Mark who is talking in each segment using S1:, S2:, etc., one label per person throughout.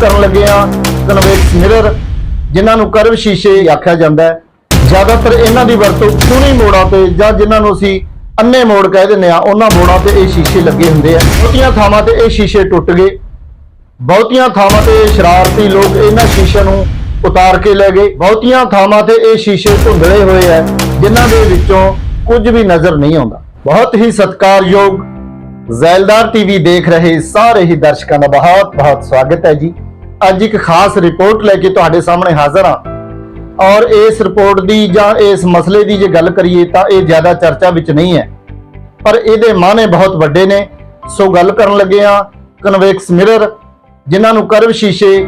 S1: ਕਰਨ ਲੱਗੇ ਆ ਕਨਵੈਕਸ ਮਿਰਰ ਜਿਨ੍ਹਾਂ ਨੂੰ ਕਰਵ ਸ਼ੀਸ਼ੇ ਆਖਿਆ ਜਾਂਦਾ ਹੈ। ਜ਼ਿਆਦਾਤਰ ਇਹਨਾਂ ਦੀ ਵਰਤੋਂ ਕੂਣੀ ਮੋੜਾਂ ਤੇ ਜਾਂ ਜਿਨ੍ਹਾਂ ਨੂੰ ਅਸੀਂ ਅੰਨੇ ਮੋੜ ਕਹਿ ਦਿੰਦੇ ਆ ਉਹਨਾਂ ਮੋੜਾਂ ਤੇ ਇਹ ਸ਼ੀਸ਼ੇ ਲੱਗੇ ਹੁੰਦੇ ਆ। ਬਹੁਤੀਆਂ ਥਾਵਾਂ ਤੇ ਇਹ ਸ਼ੀਸ਼ੇ ਟੁੱਟ ਗਏ। ਬਹੁਤੀਆਂ ਥਾਵਾਂ ਤੇ ਸ਼ਰਾਰਤੀ ਲੋਕ ਇਹਨਾਂ ਸ਼ੀਸ਼ਿਆਂ ਨੂੰ ਉਤਾਰ ਕੇ ਲੈ ਗਏ। ਬਹੁਤੀਆਂ ਥਾਵਾਂ ਤੇ ਇਹ ਸ਼ੀਸ਼ੇ ਧੁੰਦਲੇ ਹੋਏ ਆ, ਜਿਨ੍ਹਾਂ ਦੇ ਵਿੱਚੋਂ ਕੁਝ ਵੀ ਨਜ਼ਰ ਨਹੀਂ ਆਉਂਦਾ। ਬਹੁਤ ਹੀ ਸਤਿਕਾਰਯੋਗ ਜ਼ੈਲਦਾਰ ਟੀਵੀ ਦੇਖ ਰਹੇ ਸਾਰੇ ਹੀ ਦਰਸ਼ਕਾਂ ਦਾ ਬਹੁਤ ਬਹੁਤ ਸਵਾਗਤ ਹੈ ਜੀ। ਅੱਜ ਇੱਕ ਖਾਸ ਰਿਪੋਰਟ ਲੈ ਕੇ ਤੁਹਾਡੇ ਸਾਹਮਣੇ ਹਾਜ਼ਰ ਹਾਂ। ਔਰ ਇਸ ਰਿਪੋਰਟ ਦੀ ਜਾਂ ਇਸ ਮਸਲੇ ਦੀ ਜੇ ਗੱਲ ਕਰੀਏ ਤਾਂ ਇਹ ਜ਼ਿਆਦਾ ਚਰਚਾ ਵਿੱਚ ਨਹੀਂ ਹੈ। ਪਰ ਇਹਦੇ ਮਾਅਨੇ ਬਹੁਤ ਵੱਡੇ ਨੇ। ਸੋ ਗੱਲ ਕਰਨ ਲੱਗੇ ਆ ਕਨਵੈਕਸ ਮਿਰਰ, ਜਿਨ੍ਹਾਂ ਨੂੰ ਕਰਵ ਸ਼ੀਸ਼ੇ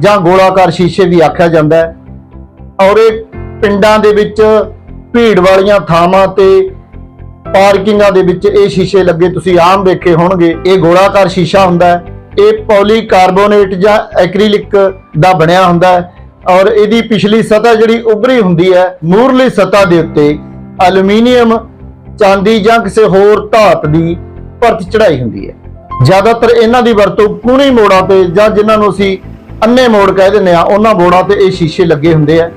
S1: ਜਾਂ ਗੋਲਾਕਾਰ ਸ਼ੀਸ਼ੇ ਵੀ ਆਖਿਆ ਜਾਂਦਾ ਹੈ। ਔਰ ਇਹ ਪਿੰਡਾਂ ਦੇ ਵਿੱਚ ਭੀੜ ਵਾਲੀਆਂ ਥਾਵਾਂ ਤੇ ਪਾਰਕਿੰਗਾਂ ਦੇ ਵਿੱਚ ਇਹ ਸ਼ੀਸ਼ੇ ਲੱਗੇ ਤੁਸੀਂ ਆਮ ਦੇਖੇ ਹੋਣਗੇ। ਇਹ ਗੋਲਾਕਾਰ ਸ਼ੀਸ਼ਾ ਹੁੰਦਾ ਹੈ। ਇਹ ਪੋਲੀਕਾਰਬੋਨੇਟ ਜਾਂ ਐਕ੍ਰੀਲਿਕ ਦਾ ਬਣਿਆ ਹੁੰਦਾ ਹੈ ਔਰ ਇਹਦੀ ਪਿਛਲੀ ਸਤਹ ਜਿਹੜੀ ਉਭਰੀ ਹੁੰਦੀ ਹੈ ਮੂਰਲੀ ਸਤਹ ਦੇ ਉੱਤੇ ਐਲੂਮੀਨੀਅਮ ਚਾਂਦੀ ਜਾਂ ਕਿਸੇ ਹੋਰ ਧਾਤ ਦੀ ਪਰਤ ਚੜਾਈ ਹੁੰਦੀ ਹੈ। ਜ਼ਿਆਦਾਤਰ ਇਹਨਾਂ ਦੀ ਵਰਤੋਂ ਕੂਣੀ ਮੋੜਾਂ ਤੇ ਜਾਂ ਜਿਨ੍ਹਾਂ ਨੂੰ ਅਸੀਂ ਅੰਨੇ ਮੋੜ ਕਹਿ ਦਿੰਦੇ ਆ ਉਹਨਾਂ ਮੋੜਾਂ ਤੇ ਇਹ ਸ਼ੀਸ਼ੇ ਲੱਗੇ ਹੁੰਦੇ ਆ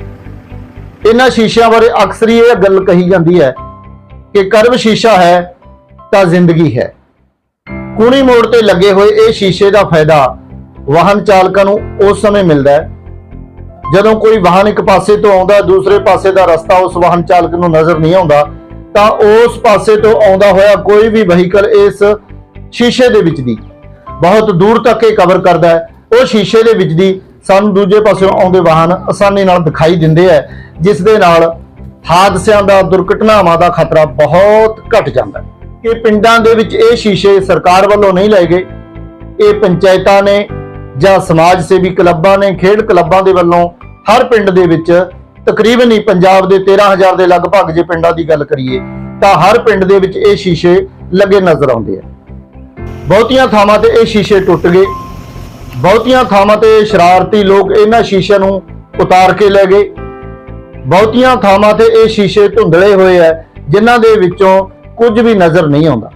S1: ਇਹਨਾਂ ਸ਼ੀਸ਼ਿਆਂ ਬਾਰੇ ਅਕਸਰ ਹੀ ਇਹ ਗੱਲ ਕਹੀ ਜਾਂਦੀ ਹੈ ਕਿ ਕਰਵ ਸ਼ੀਸ਼ਾ ਹੈ ਤਾਂ ਜ਼ਿੰਦਗੀ ਹੈ। ਖੂਨੀ ਮੋੜ ਤੇ ਲੱਗੇ ਹੋਏ ਇਹ ਸ਼ੀਸ਼ੇ ਦਾ ਫਾਇਦਾ ਵਾਹਨ ਚਾਲਕਾਂ ਨੂੰ ਉਸ ਸਮੇਂ ਮਿਲਦਾ ਹੈ। ਜਦੋਂ ਕੋਈ ਵਾਹਨ ਇੱਕ ਪਾਸੇ ਤੋਂ ਆਉਂਦਾ, ਦੂਸਰੇ ਪਾਸੇ ਦਾ ਰਸਤਾ ਉਸ ਵਾਹਨ ਚਾਲਕ ਨੂੰ ਨਜ਼ਰ ਨਹੀਂ ਆਉਂਦਾ, ਤਾਂ ਉਸ ਪਾਸੇ ਤੋਂ ਆਉਂਦਾ ਹੋਇਆ ਕੋਈ ਵੀ ਵਹੀਕਲ ਇਸ ਸ਼ੀਸ਼ੇ ਦੇ ਵਿੱਚ ਦੀ ਬਹੁਤ ਦੂਰ ਤੱਕ ਇਹ ਕਵਰ ਕਰਦਾ ਹੈ। ਉਹ ਸ਼ੀਸ਼ੇ ਦੇ ਵਿੱਚ ਦੀ ਸਾਨੂੰ ਦੂਜੇ ਪਾਸਿਓਂ ਆਉਂਦੇ ਵਾਹਨ ਆਸਾਨੀ ਨਾਲ ਦਿਖਾਈ ਦਿੰਦੇ ਹੈ, ਜਿਸ ਦੇ ਨਾਲ ਹਾਦਸਿਆਂ ਦਾ, ਦੁਰਘਟਨਾਵਾਂ ਦਾ ਖਤਰਾ ਬਹੁਤ ਘਟ ਜਾਂਦਾ ਹੈ। ਕਿ ਪਿੰਡਾਂ ਦੇ ਵਿੱਚ ਇਹ ਸ਼ੀਸ਼ੇ ਸਰਕਾਰ ਵੱਲੋਂ ਨਹੀਂ ਲਏ ਗਏ। ਇਹ ਪੰਚਾਇਤਾਂ ਨੇ ਜਾਂ ਸਮਾਜ ਸੇਵੀ ਕਲੱਬਾਂ ਨੇ, ਖੇਡ ਕਲੱਬਾਂ ਦੇ ਵੱਲੋਂ ਹਰ ਪਿੰਡ ਦੇ ਵਿੱਚ ਤਕਰੀਬਨ ਹੀ ਪੰਜਾਬ ਦੇ 13000 ਦੇ ਲਗਭਗ ਜੇ ਪਿੰਡਾਂ ਦੀ ਗੱਲ ਕਰੀਏ, ਤਾਂ ਹਰ ਪਿੰਡ ਦੇ ਵਿੱਚ ਇਹ ਸ਼ੀਸ਼ੇ ਲੱਗੇ ਨਜ਼ਰ ਆਉਂਦੇ ਆ। ਬਹੁਤੀਆਂ ਥਾਵਾਂ ਤੇ ਇਹ ਸ਼ੀਸ਼ੇ ਟੁੱਟ ਗਏ। ਬਹੁਤੀਆਂ ਥਾਵਾਂ ਤੇ ਸ਼ਰਾਰਤੀ ਲੋਕ ਇਹਨਾਂ ਸ਼ੀਸ਼ਿਆਂ ਨੂੰ ਉਤਾਰ ਕੇ ਲੈ ਗਏ। ਬਹੁਤੀਆਂ ਥਾਵਾਂ ਤੇ ਇਹ ਸ਼ੀਸ਼ੇ ਧੁੰਦਲੇ ਹੋਏ ਆ, ਜਿਨ੍ਹਾਂ ਦੇ ਵਿੱਚੋਂ ਕੁਝ ਵੀ ਨਜ਼ਰ ਨਹੀਂ ਆਉਂਦਾ।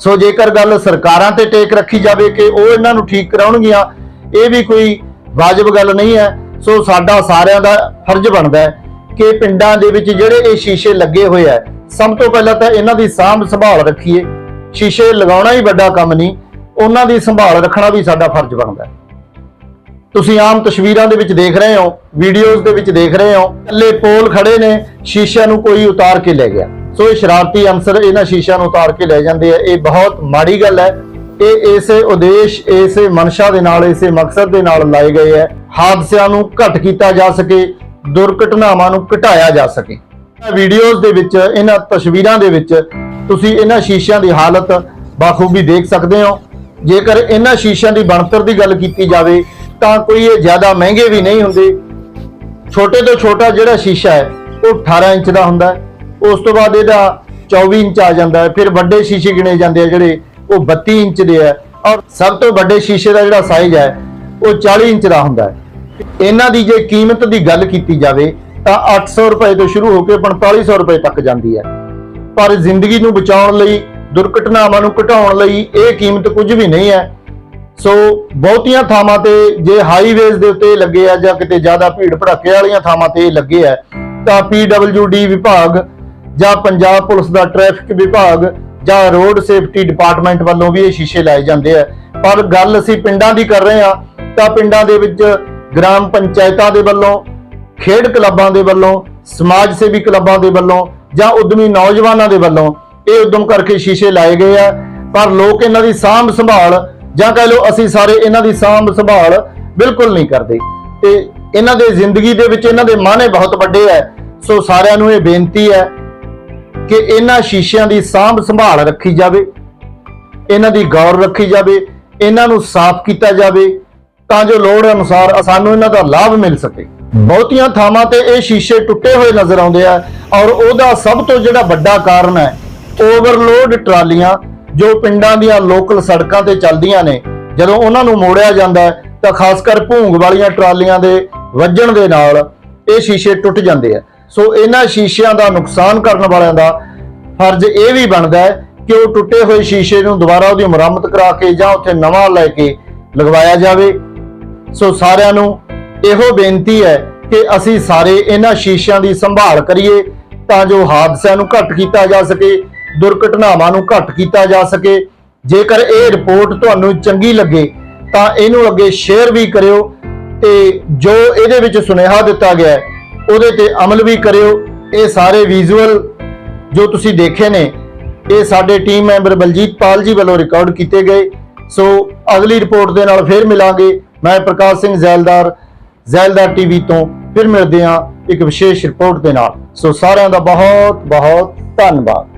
S1: ਸੋ ਜੇਕਰ ਗੱਲ ਸਰਕਾਰਾਂ ਤੇ ਟੇਕ ਰੱਖੀ ਜਾਵੇ ਕਿ ਉਹ ਇਹਨਾਂ ਨੂੰ ਠੀਕ ਕਰਾਉਣਗੀਆਂ, ਇਹ ਵੀ ਕੋਈ ਵਾਜਬ ਗੱਲ ਨਹੀਂ ਹੈ। ਸੋ ਸਾਡਾ ਸਾਰਿਆਂ ਦਾ ਫਰਜ਼ ਬਣਦਾ ਹੈ ਕਿ ਪਿੰਡਾਂ ਦੇ ਵਿੱਚ ਜਿਹੜੇ ਇਹ ਸ਼ੀਸ਼ੇ ਲੱਗੇ ਹੋਏ ਆ, ਸਭ ਤੋਂ ਪਹਿਲਾਂ ਤਾਂ ਇਹਨਾਂ ਦੀ ਸਾਂਭ ਸੰਭਾਲ ਰੱਖੀਏ। ਸ਼ੀਸ਼ੇ ਲਗਾਉਣਾ ਹੀ ਵੱਡਾ ਕੰਮ ਨਹੀਂ, ਉਹਨਾਂ ਦੀ ਸੰਭਾਲ ਰੱਖਣਾ ਵੀ ਸਾਡਾ ਫਰਜ਼ ਬਣਦਾ ਤੁਸੀਂ ਆਮ ਤਸਵੀਰਾਂ ਦੇ ਵਿੱਚ ਦੇਖ ਰਹੇ ਹੋ, ਵੀਡੀਓਜ਼ ਦੇ ਵਿੱਚ ਦੇਖ ਰਹੇ ਹੋ ਥੱਲੇ ਪੋਲ ਖੜੇ ਨੇ, ਸ਼ੀਸ਼ਿਆਂ ਨੂੰ ਕੋਈ ਉਤਾਰ ਕੇ ਲੈ ਗਿਆ। ਸੋ ਇਹ ਸ਼ਰਾਰਤੀ ਅਨਸਰ ਇਹਨਾਂ ਸ਼ੀਸ਼ਿਆਂ ਨੂੰ ਉਤਾਰ ਕੇ ਲੈ ਜਾਂਦੇ ਆ। ਇਹ ਬਹੁਤ ਮਾੜੀ ਗੱਲ ਹੈ। ਇਹ ਇਸੇ ਉਦੇਸ਼, ਇਸੇ ਮਨਸ਼ਾ ਦੇ ਨਾਲ, ਇਸੇ ਮਕਸਦ ਦੇ ਨਾਲ ਲਾਏ ਗਏ ਹੈ। ਹਾਦਸਿਆਂ ਨੂੰ ਘਟ ਕੀਤਾ ਜਾ ਸਕੇ, ਦੁਰਘਟਨਾਵਾਂ ਨੂੰ ਘਟਾਇਆ ਜਾ ਸਕੇ। ਵੀਡੀਓਜ਼ ਦੇ ਵਿੱਚ, ਇਹਨਾਂ ਤਸਵੀਰਾਂ ਦੇ ਵਿੱਚ ਤੁਸੀਂ ਇਹਨਾਂ ਸ਼ੀਸ਼ਿਆਂ ਦੀ ਹਾਲਤ ਬਾਖੂਬੀ ਦੇਖ ਸਕਦੇ ਹੋ। ਜੇਕਰ ਇਹਨਾਂ ਸ਼ੀਸ਼ਿਆਂ ਦੀ ਬਣਤਰ ਦੀ ਗੱਲ ਕੀਤੀ ਜਾਵੇ, ਤਾਂ ਕੋਈ ਇਹ ਜ਼ਿਆਦਾ ਮਹਿੰਗੇ ਵੀ ਨਹੀਂ ਹੁੰਦੇ। ਛੋਟੇ ਤੋਂ ਛੋਟਾ ਜਿਹੜਾ ਸ਼ੀਸ਼ਾ ਹੈ, ਉਹ 18 ਇੰਚ ਦਾ ਹੁੰਦਾ ਹੈ। ਉਸ ਤੋਂ ਬਾਅਦ ਇਹਦਾ 24 ਇੰਚ ਆ ਜਾਂਦਾ ਹੈ। ਫਿਰ ਵੱਡੇ ਸ਼ੀਸ਼ੇ ਗਿਣੇ ਜਾਂਦੇ ਆ ਜਿਹੜੇ, ਉਹ 32 ਇੰਚ ਦੇ ਆ। ਔਰ ਸਭ ਤੋਂ ਵੱਡੇ ਸ਼ੀਸ਼ੇ ਦਾ ਜਿਹੜਾ ਸਾਈਜ਼ ਹੈ, ਉਹ 40 ਇੰਚ ਦਾ ਹੁੰਦਾ ਹੈ। ਇਹਨਾਂ ਦੀ ਜੇ ਕੀਮਤ ਦੀ ਗੱਲ ਕੀਤੀ ਜਾਵੇ, ਤਾਂ 800 ਰੁਪਏ ਤੋਂ ਸ਼ੁਰੂ ਹੋ ਕੇ 4500 ਰੁਪਏ ਤੱਕ ਜਾਂਦੀ ਹੈ। ਪਰ ਜ਼ਿੰਦਗੀ ਨੂੰ ਬਚਾਉਣ ਲਈ, ਦੁਰਘਟਨਾਵਾਂ ਨੂੰ ਘਟਾਉਣ ਲਈ ਇਹ ਕੀਮਤ ਕੁਝ ਵੀ ਨਹੀਂ ਹੈ। ਸੋ ਬਹੁਤੀਆਂ ਥਾਵਾਂ ਤੇ ਜੇ ਹਾਈਵੇਜ਼ ਦੇ ਉੱਤੇ ਲੱਗੇ ਆ ਜਾਂ ਕਿਤੇ ਜ਼ਿਆਦਾ ਭੀੜ ਭੜੱਕੇ ਵਾਲੀਆਂ ਥਾਵਾਂ ਤੇ ਇਹ ਲੱਗੇ ਆ, ਤਾਂ PWD ਵਿਭਾਗ ਜਾਂ ਪੰਜਾਬ ਪੁਲਿਸ ਦਾ ਟ੍ਰੈਫਿਕ ਵਿਭਾਗ ਜਾਂ ਰੋਡ ਸੇਫਟੀ ਡਿਪਾਰਟਮੈਂਟ ਵੱਲੋਂ ਵੀ ਇਹ ਸ਼ੀਸ਼ੇ ਲਾਏ ਜਾਂਦੇ ਆ। ਪਰ ਗੱਲ ਅਸੀਂ ਪਿੰਡਾਂ ਦੀ ਕਰ ਰਹੇ ਆ ਤਾਂ ਪਿੰਡਾਂ ਦੇ ਵਿੱਚ ਗ੍ਰਾਮ ਪੰਚਾਇਤਾਂ ਦੇ ਵੱਲੋਂ, ਖੇਡ ਕਲੱਬਾਂ ਦੇ ਵੱਲੋਂ, ਸਮਾਜ ਸੇਵੀ ਕਲੱਬਾਂ ਦੇ ਵੱਲੋਂ ਜਾਂ ਉਦਮੀ ਨੌਜਵਾਨਾਂ ਦੇ ਵੱਲੋਂ ਇਹ ਉਦਮ ਕਰਕੇ ਸ਼ੀਸ਼ੇ ਲਾਏ ਗਏ ਆ। ਪਰ ਲੋਕ ਇਹਨਾਂ ਦੀ ਸਾਂਭ ਸੰਭਾਲ ਜਾਂ ਕਹਿ ਲਓ ਅਸੀਂ ਸਾਰੇ ਇਹਨਾਂ ਦੀ ਸਾਂਭ ਸੰਭਾਲ ਬਿਲਕੁਲ ਨਹੀਂ ਕਰਦੇ। ਤੇ ਇਹਨਾਂ ਦੇ ਜ਼ਿੰਦਗੀ ਦੇ ਵਿੱਚ ਇਹਨਾਂ ਦੇ ਮਾਅਨੇ ਬਹੁਤ ਵੱਡੇ ਆ। ਸੋ ਸਾਰਿਆਂ ਨੂੰ ਇਹ ਬੇਨਤੀ ਹੈ ਕਿ ਇਹਨਾਂ ਸ਼ੀਸ਼ਿਆਂ ਦੀ ਸਾਂਭ ਸੰਭਾਲ ਰੱਖੀ ਜਾਵੇ, ਇਹਨਾਂ ਦੀ ਗੌਰ ਰੱਖੀ ਜਾਵੇ, ਇਹਨਾਂ ਨੂੰ ਸਾਫ਼ ਕੀਤਾ ਜਾਵੇ, ਤਾਂ ਜੋ ਲੋੜ ਅਨੁਸਾਰ ਸਾਨੂੰ ਇਹਨਾਂ ਦਾ ਲਾਭ ਮਿਲ ਸਕੇ। ਬਹੁਤੀਆਂ ਥਾਵਾਂ ਤੇ ਇਹ ਸ਼ੀਸ਼ੇ ਟੁੱਟੇ ਹੋਏ ਨਜ਼ਰ ਆਉਂਦੇ ਆ ਔਰ ਉਹਦਾ ਸਭ ਤੋਂ ਜਿਹੜਾ ਵੱਡਾ ਕਾਰਨ ਹੈ, ਓਵਰਲੋਡ ਟਰਾਲੀਆਂ ਜੋ ਪਿੰਡਾਂ ਦੀਆਂ ਲੋਕਲ ਸੜਕਾਂ ਤੇ ਚੱਲਦੀਆਂ ਨੇ, ਜਦੋਂ ਉਹਨਾਂ ਨੂੰ ਮੋੜਿਆ ਜਾਂਦਾ ਤਾਂ ਖਾਸ ਕਰ ਭੂੰਗ ਵਾਲੀਆਂ ਟਰਾਲੀਆਂ ਦੇ ਵੱਜਣ ਦੇ ਨਾਲ ਇਹ ਸ਼ੀਸ਼ੇ ਟੁੱਟ ਜਾਂਦੇ ਆ। ਸੋ ਇਹਨਾਂ ਸ਼ੀਸ਼ਿਆਂ ਦਾ ਨੁਕਸਾਨ ਕਰਨ ਵਾਲਿਆਂ ਦਾ ਫਰਜ਼ ਇਹ ਵੀ ਬਣਦਾ ਹੈ ਕਿ ਉਹ ਟੁੱਟੇ ਹੋਏ ਸ਼ੀਸ਼ੇ ਨੂੰ ਦੁਬਾਰਾ ਉਹਦੀ ਮੁਰੰਮਤ ਕਰਾ ਕੇ ਜਾਂ ਉੱਥੇ ਨਵਾਂ ਲੈ ਕੇ ਲਗਵਾਇਆ ਜਾਵੇ। ਸੋ ਸਾਰਿਆਂ ਨੂੰ ਇਹੋ ਬੇਨਤੀ ਹੈ ਕਿ ਅਸੀਂ ਸਾਰੇ ਇਹਨਾਂ ਸ਼ੀਸ਼ਿਆਂ ਦੀ ਸੰਭਾਲ ਕਰੀਏ ਤਾਂ ਜੋ ਹਾਦਸਿਆਂ ਨੂੰ ਘੱਟ ਕੀਤਾ ਜਾ ਸਕੇ, ਦੁਰਘਟਨਾਵਾਂ ਨੂੰ ਘੱਟ ਕੀਤਾ ਜਾ ਸਕੇ। ਜੇਕਰ ਇਹ ਰਿਪੋਰਟ ਤੁਹਾਨੂੰ ਚੰਗੀ ਲੱਗੇ ਤਾਂ ਇਹਨੂੰ ਅੱਗੇ ਸ਼ੇਅਰ ਵੀ ਕਰਿਓ ਤੇ ਜੋ ਇਹਦੇ ਵਿੱਚ ਸੁਨੇਹਾ ਦਿੱਤਾ ਗਿਆ ਹੈ ਉਹਦੇ ਤੇ ਅਮਲ ਵੀ ਕਰਿਓ। ਇਹ ਸਾਰੇ ਵਿਜ਼ੂਅਲ ਜੋ ਤੁਸੀਂ ਦੇਖੇ ਨੇ, ਇਹ ਸਾਡੇ ਟੀਮ ਮੈਂਬਰ ਬਲਜੀਤ ਪਾਲ ਜੀ ਵੱਲੋਂ ਰਿਕਾਰਡ ਕੀਤੇ ਗਏ। ਸੋ ਅਗਲੀ ਰਿਪੋਰਟ ਦੇ ਨਾਲ ਫਿਰ ਮਿਲਾਂਗੇ। ਮੈਂ ਪ੍ਰਕਾਸ਼ ਸਿੰਘ ਜ਼ੈਲਦਾਰ ਜ਼ੈਲਦਾਰ ਟੀਵੀ ਤੋਂ ਫਿਰ ਮਿਲਦੇ ਹਾਂ ਇੱਕ ਵਿਸ਼ੇਸ਼ ਰਿਪੋਰਟ ਦੇ ਨਾਲ। ਸੋ ਸਾਰਿਆਂ ਦਾ ਬਹੁਤ ਬਹੁਤ ਧੰਨਵਾਦ।